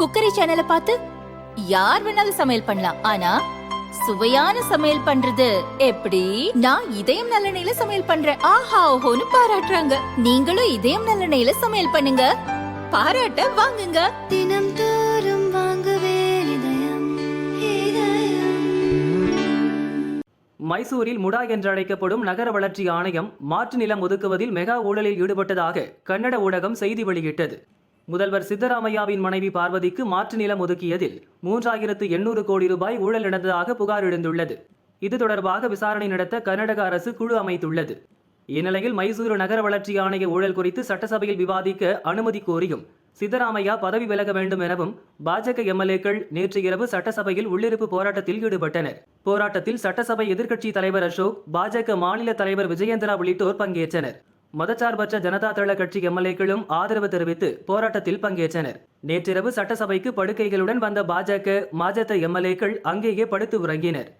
Cookery சேனலை பார்த்து யார் வேணாலும் சமையல் பண்ணலாம். ஆனா சுவையான சமையல் பண்றது எப்படி? நான் இதயம் நல்லெண்ணெயில சமையல் பண்றேன். ஆஹா ஓஹோன்னு பாராட்டுறாங்க. நீங்களும் இதயம் நல்லெண்ணெயில சமையல் பண்ணுங்க. பாராட்ட வாங்குங்க. தினம் தோறும் வாங்குவே இதயம் இதயம். மைசூரில் முடா என்றழைக்கப்படும் நகர வளர்ச்சி ஆணையம் மாற்று நிலம் ஒதுக்குவதில் மெகா ஊழலில் ஈடுபட்டதாக கன்னட ஊடகம் செய்தி வெளியிட்டது. முதல்வர் சித்தராமையாவின் மனைவி பார்வதிக்கு மாற்று நிலம் ஒதுக்கியதில் மூன்றாயிரத்து எண்ணூறு கோடி ரூபாய் ஊழல் நடந்ததாக புகார் எழுந்துள்ளது. இது தொடர்பாக விசாரணை நடத்த கர்நாடக அரசு குழு அமைத்துள்ளது. இந்நிலையில் மைசூரு நகர வளர்ச்சி ஆணைய ஊழல் குறித்து சட்டசபையில் விவாதிக்க அனுமதி கோரியும் சித்தராமையா பதவி விலக வேண்டும் எனவும் பாஜக எம்எல்ஏக்கள் நேற்று இரவு சட்டசபையில் உள்ளிருப்பு போராட்டத்தில் ஈடுபட்டனர். போராட்டத்தில் சட்டசபை எதிர்க்கட்சி தலைவர் அசோக் பாஜக மாநில தலைவர் விஜயேந்திரா உள்ளிட்டோர் பங்கேற்றனர். மதச்சார்பற்ற ஜனதா தள கட்சி எம்எல்ஏக்களும் ஆதரவு தெரிவித்து போராட்டத்தில் பங்கேற்றனர். நேற்றிரவு சட்டசபைக்கு படுக்கைகளுடன் வந்த பாஜக மாஜத எம்எல்ஏக்கள் அங்கேயே படுத்து உறங்கினர்.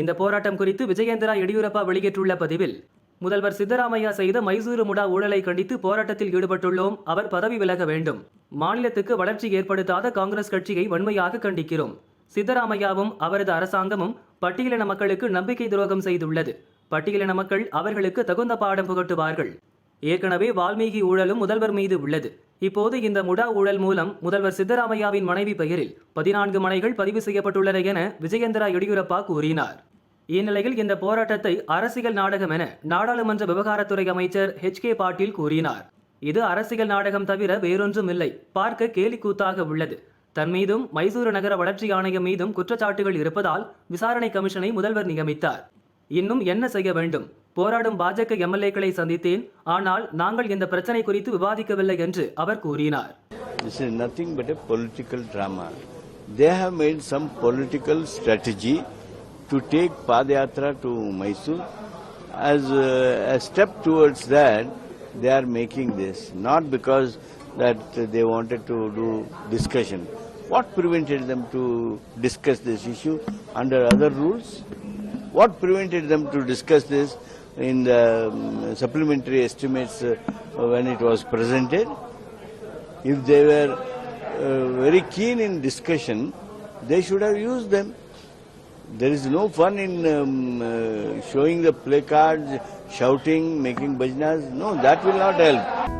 இந்த போராட்டம் குறித்து விஜயேந்திரா எடியூரப்பா வெளியிட்டுள்ள பதிவில் முதல்வர் சித்தராமையா செய்த மைசூரு முடா ஊழலை கண்டித்து போராட்டத்தில் ஈடுபட்டுள்ளோம் அவர் பதவி விலக வேண்டும். மாநிலத்துக்கு வளர்ச்சி ஏற்படுத்தாத காங்கிரஸ் கட்சியை வன்மையாக கண்டிக்கிறோம். சித்தராமையாவும் அவரது அரசாங்கமும் பட்டியலின மக்களுக்கு நம்பிக்கை துரோகம் செய்துள்ளது. பட்டியலின மக்கள் அவர்களுக்கு தகுந்த பாடம் புகட்டுவார்கள். ஏற்கனவே வால்மீகி ஊழலும் முதல்வர் மீது உள்ளது. இப்போது இந்த முடா ஊழல் மூலம் முதல்வர் சித்தராமையாவின் மனைவி பெயரில் பதினான்கு மனைகள் பதிவு செய்யப்பட்டுள்ளன என விஜயேந்திரா எடியூரப்பா கூறினார். இந்நிலையில் இந்த போராட்டத்தை அரசியல் நாடகம் என நாடாளுமன்ற விவகாரத்துறை அமைச்சர் ஹெச். கே. பாட்டீல் கூறினார். இது அரசியல் நாடகம் தவிர வேறொன்றும் இல்லை பார்க்க கேலிக்கூத்தாக உள்ளது. தன் மீதும் மைசூரு நகர வளர்ச்சி ஆணையம் மீதும் குற்றச்சாட்டுகள் இருப்பதால் விசாரணை கமிஷனை முதல்வர் நியமித்தார் இன்னும் என்ன செய்ய வேண்டும் போராடும் பாஜக எம்எல்ஏக்களை சந்தித்தேன் ஆனால் நாங்கள் இந்த பிரச்சனை குறித்து விவாதிக்கவில்லை என்று அவர் கூறினார் This is nothing but a political drama. They have made some political strategy to take Padayatra to Mysore. As uh, a step towards that, they are making this, not because that they wanted to do discussion. What prevented them to discuss this issue under other rules? What prevented them to discuss this in the um, supplementary estimates uh, when it was presented? If they were uh, very keen in discussion, they should have used them. There is no fun in um, uh, showing the placards, shouting, making bhajanas. No, that will not help.